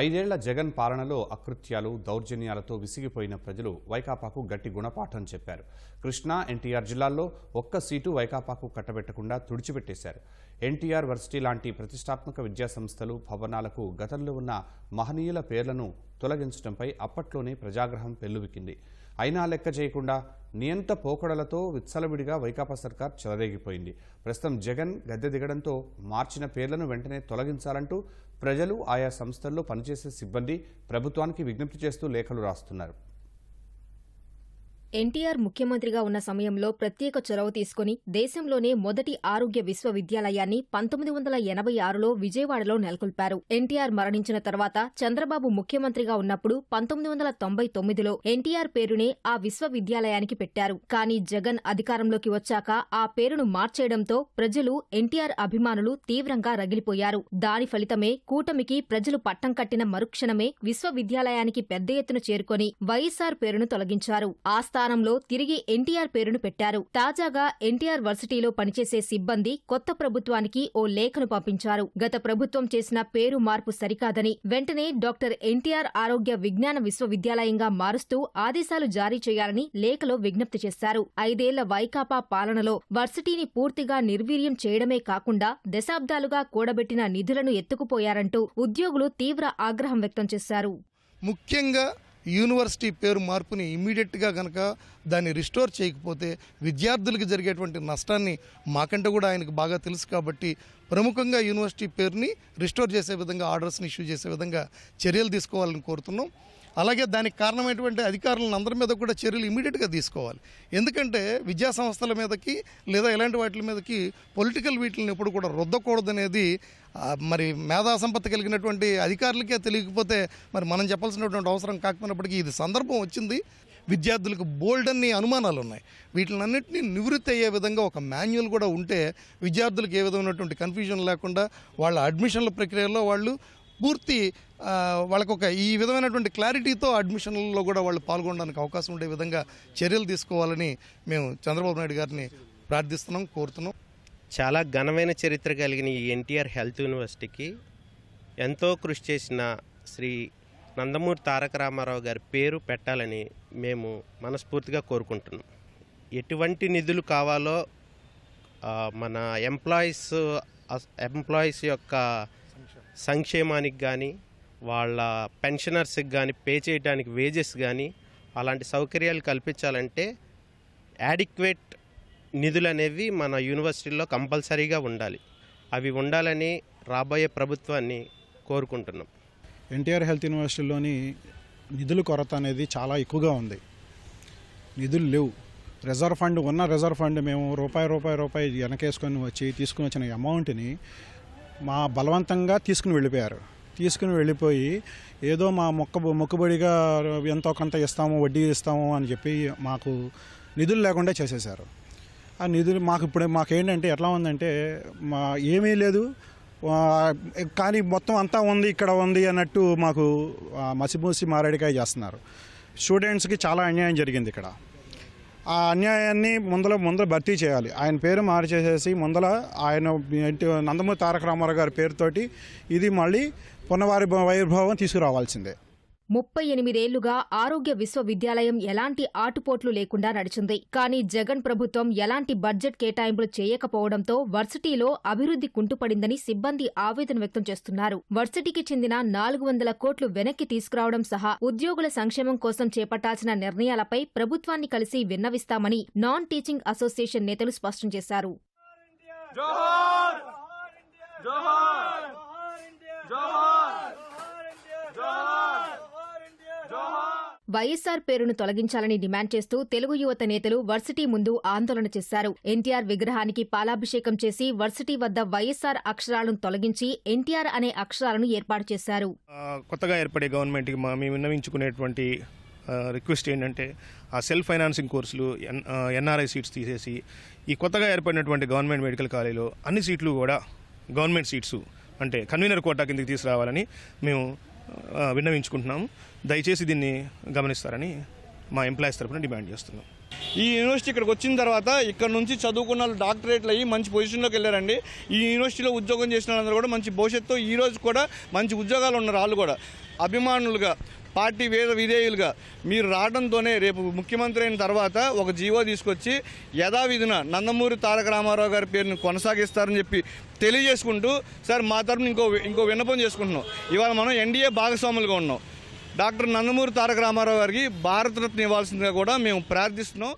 ఐదేళ్ళ జగన్ పాలనలో అకృత్యాలు దౌర్జన్యాలతో విసిగిపోయిన ప్రజలు వైకాపాకు గట్టి గుణపాఠం చెప్పారు. కృష్ణా ఎన్టీఆర్ జిల్లాల్లో ఒక్క సీటు వైకాపాకు కట్టబెట్టకుండా తుడిచిపెట్టేశారు. ఎన్టీఆర్ వర్సిటీ లాంటి ప్రతిష్టాత్మక విద్యాసంస్థలు భవనాలకు గతంలో ఉన్న మహనీయుల పేర్లను తొలగించడంపై అప్పట్లోనే ప్రజాగ్రహం పెల్లువికింది అయినా లెక్క చేయకుండా నియంత పోకడలతో విత్సలవిడిగా వైకాపా సర్కార్ చెలరేగిపోయింది. ప్రస్తుతం జగన్ గద్దె దిగడంతో మార్చిన పేర్లను వెంటనే తొలగించాలంటూ ప్రజలు ఆయా సంస్థల్లో పనిచేసే సిబ్బంది ప్రభుత్వానికి విజ్ఞప్తి చేస్తూ లేఖలు రాస్తున్నారు. ఎన్టీఆర్ ముఖ్యమంత్రిగా ఉన్న సమయంలో ప్రత్యేక చొరవ తీసుకుని దేశంలోనే మొదటి ఆరోగ్య విశ్వవిద్యాలయాన్ని పంతొమ్మిది వందల ఎనభై ఆరులో విజయవాడలో నెలకొల్పారు. ఎన్టీఆర్ మరణించిన తర్వాత చంద్రబాబు ముఖ్యమంత్రిగా ఉన్నప్పుడు పంతొమ్మిది వందల తొంభై తొమ్మిదిలో ఎన్టీఆర్ పేరునే ఆ విశ్వవిద్యాలయానికి పెట్టారు. కానీ జగన్ అధికారంలోకి వచ్చాక ఆ పేరును మార్చేయడంతో ప్రజలు ఎన్టీఆర్ అభిమానులు తీవ్రంగా రగిలిపోయారు. దాని ఫలితమే కూటమికి ప్రజలు పట్టం కట్టిన మరుక్షణమే విశ్వవిద్యాలయానికి పెద్ద ఎత్తున చేరుకొని వైఎస్సార్ పేరును తొలగించారు. ఆస్థ స్థానంలో తిరిగి ఎన్టీఆర్ పేరును పెట్టారు. తాజాగా ఎన్టీఆర్ వర్సిటీలో పనిచేసే సిబ్బంది కొత్త ప్రభుత్వానికి ఓ లేఖను పంపించారు. గత ప్రభుత్వం చేసిన పేరు మార్పు సరికాదని వెంటనే డాక్టర్ ఎన్టీఆర్ ఆరోగ్య విజ్ఞాన విశ్వవిద్యాలయంగా మారుస్తూ ఆదేశాలు జారీ చేయాలని లేఖలో విజ్ఞప్తి చేశారు. ఐదేళ్ళ వైకాపా పాలనలో వర్సిటీని పూర్తిగా నిర్వీర్యం చేయడమే కాకుండా దశాబ్దాలుగా కూడబెట్టిన నిధులను ఎత్తుకుపోయారంటూ ఉద్యోగులు తీవ్ర ఆగ్రహం వ్యక్తం చేశారు. ముఖ్యంగా యూనివర్సిటీ పేరు మార్పుని ఇమ్మీడియట్గా కనుక దాన్ని రిస్టోర్ చేయకపోతే విద్యార్థులకు జరిగేటువంటి నష్టాన్ని మాకంటే కూడా ఆయనకు బాగా తెలుసు కాబట్టి ప్రముఖంగా యూనివర్సిటీ పేరుని రిస్టోర్ చేసే విధంగా ఆర్డర్స్ని ఇష్యూ చేసే విధంగా చర్యలు తీసుకోవాలని కోరుతున్నాం. అలాగే దానికి కారణమైనటువంటి అధికారులను అందరి మీద కూడా చర్యలు ఇమీడియట్గా తీసుకోవాలి. ఎందుకంటే విద్యా సంస్థల మీదకి లేదా ఇలాంటి వాటి మీదకి పొలిటికల్ వీటిని ఎప్పుడు కూడా రుద్దకూడదనేది మరి మేధా సంపత్తి కలిగినటువంటి అధికారులకే తెలియకపోతే మరి మనం చెప్పాల్సినటువంటి అవసరం కాకపోయినప్పటికీ ఇది సందర్భం వచ్చింది. విద్యార్థులకు బోల్డ్ అన్ని అనుమానాలు ఉన్నాయి వీటిలన్నింటినీ నివృత్తి అయ్యే విధంగా ఒక మాన్యువల్ కూడా ఉంటే విద్యార్థులకు ఏ విధమైనటువంటి కన్ఫ్యూజన్ లేకుండా వాళ్ళ అడ్మిషన్ల ప్రక్రియలో వాళ్ళు పూర్తి వాళ్ళకు ఒక ఈ విధమైనటువంటి క్లారిటీతో అడ్మిషన్లలో కూడా వాళ్ళు పాల్గొనడానికి అవకాశం ఉండే విధంగా చర్యలు తీసుకోవాలని మేము చంద్రబాబు నాయుడు గారిని ప్రార్థిస్తున్నాం కోరుతున్నాం. చాలా ఘనమైన చరిత్ర కలిగిన ఈ ఎన్టీఆర్ హెల్త్ యూనివర్సిటీకి ఎంతో కృషి చేసిన శ్రీ నందమూరి తారక రామారావు గారి పేరు పెట్టాలని మేము మనస్ఫూర్తిగా కోరుకుంటున్నాం. ఎటువంటి నిధులు కావాలో మన ఎంప్లాయీస్ ఎంప్లాయీస్ యొక్క సంక్షేమానికి కానీ వాళ్ళ పెన్షనర్స్కి కానీ పే చేయడానికి వేజెస్ కానీ అలాంటి సౌకర్యాలు కల్పించాలంటే యాడిక్వేట్ నిధులు అనేవి మన యూనివర్సిటీల్లో కంపల్సరీగా ఉండాలి. అవి ఉండాలని రాబోయే ప్రభుత్వాన్ని కోరుకుంటున్నాం. ఎన్టీఆర్ హెల్త్ యూనివర్సిటీలోని నిధుల కొరత అనేది చాలా ఎక్కువగా ఉంది. నిధులు లేవు. రిజర్వ్ ఫండ్ ఉన్న రిజర్వ్ ఫండ్ మేము రూపాయి రూపాయి రూపాయి వెనకేసుకొని వచ్చి తీసుకుని వచ్చిన అమౌంట్ని మా బలవంతంగా తీసుకుని వెళ్ళిపోయారు. తీసుకుని వెళ్ళిపోయి ఏదో మా మొక్క మొక్కుబడిగా ఎంతో కొంత ఇస్తాము వడ్డీ ఇస్తాము అని చెప్పి మాకు నిధులు లేకుండా చేసేశారు. ఆ నిధులు మాకు ఇప్పుడు మాకేంటంటే ఎట్లా ఉందంటే మా ఏమీ లేదు. కానీ మొత్తం అంతా ఉంది ఇక్కడ ఉంది అన్నట్టు మాకు మసిమూసి మారేడికాయ చేస్తున్నారు. స్టూడెంట్స్కి చాలా అన్యాయం జరిగింది ఇక్కడ. ఆ అన్యాయాన్ని ముందల ముందర భర్తీ చేయాలి. ఆయన పేరు మార్చేసేసి ముందల ఆయన నందమూరి తారక రామారావు గారి పేరుతోటి ఇది మళ్ళీ పునవారి వైభవం తీసుకురావాల్సిందే. ముప్పై ఎనిమిదేళ్ళుగా ఆరోగ్య విశ్వవిద్యాలయం ఎలాంటి ఆటుపోట్లు లేకుండా నడిచింది. కానీ జగన్ ప్రభుత్వం ఎలాంటి బడ్జెట్ కేటాయింపులు చేయకపోవడంతో వర్సిటీలో అభివృద్ధి కుంటుపడిందని సిబ్బంది ఆవేదన వ్యక్తం చేస్తున్నారు. వర్సిటీకి చెందిన నాలుగు వందల కోట్లు వెనక్కి తీసుకురావడం సహా ఉద్యోగుల సంక్షేమం కోసం చేపట్టాల్సిన నిర్ణయాలపై ప్రభుత్వాన్ని కలిసి విన్నవిస్తామని నాన్ టీచింగ్ అసోసియేషన్ నేతలు స్పష్టం చేశారు. వైఎస్సార్ పేరును తొలగించాలని డిమాండ్ చేస్తూ తెలుగు యువత నేతలు వర్సిటీ ముందు ఆందోళన చేశారు. ఎన్టీఆర్ విగ్రహానికి పాలాభిషేకం చేసి వర్సిటీ వద్ద వైఎస్సార్ అక్షరాలను తొలగించి ఎన్టీఆర్ అనే అక్షరాలను ఏర్పాటు చేశారు. కొత్తగా ఏర్పడే గవర్నమెంట్కి మేము విన్నవించుకునేటువంటి రిక్వెస్ట్ ఏంటంటే ఆ సెల్ఫ్ ఫైనాన్సింగ్ కోర్సులు ఎన్ ఎన్ఆర్ఐ సీట్స్ తీసేసి ఈ కొత్తగా ఏర్పడినటువంటి గవర్నమెంట్ మెడికల్ కాలేజీలో అన్ని సీట్లు కూడా గవర్నమెంట్ సీట్స్ అంటే కన్వీనర్ కోటా కిందకి తీసుకురావాలని మేము విన్నవించుకుంటున్నాము. దయచేసి దీన్ని గమనిస్తారని మా ఎంప్లాయీస్ తరఫున డిమాండ్ చేస్తున్నాం. ఈ యూనివర్సిటీ ఇక్కడికి వచ్చిన తర్వాత ఇక్కడ నుంచి చదువుకున్న వాళ్ళు డాక్టరేట్లు అయ్యి మంచి పొజిషన్లోకి వెళ్ళారండి. ఈ యూనివర్సిటీలో ఉద్యోగం చేసిన వాళ్ళందరూ కూడా మంచి భవిష్యత్తు ఈ రోజు కూడా మంచి ఉద్యోగాలు ఉన్నారు వాళ్ళు కూడా. అభిమానులుగా పార్టీ వేద విధేయులుగా మీరు రావడంతోనే రేపు ముఖ్యమంత్రి అయిన తర్వాత ఒక జీవో తీసుకొచ్చి యథావిధిన నందమూరి తారక రామారావు గారి పేరుని కొనసాగిస్తారని చెప్పి తెలియజేసుకుంటూ సార్ మా తరఫున ఇంకో ఇంకో విన్నపం చేసుకుంటున్నాం. ఇవాళ మనం ఎన్డీఏ భాగస్వాములుగా ఉన్నాం. డాక్టర్ నందమూరి తారక రామారావు గారికి భారతరత్న ఇవ్వాల్సిందిగా కూడా మేము ప్రార్థిస్తున్నాం.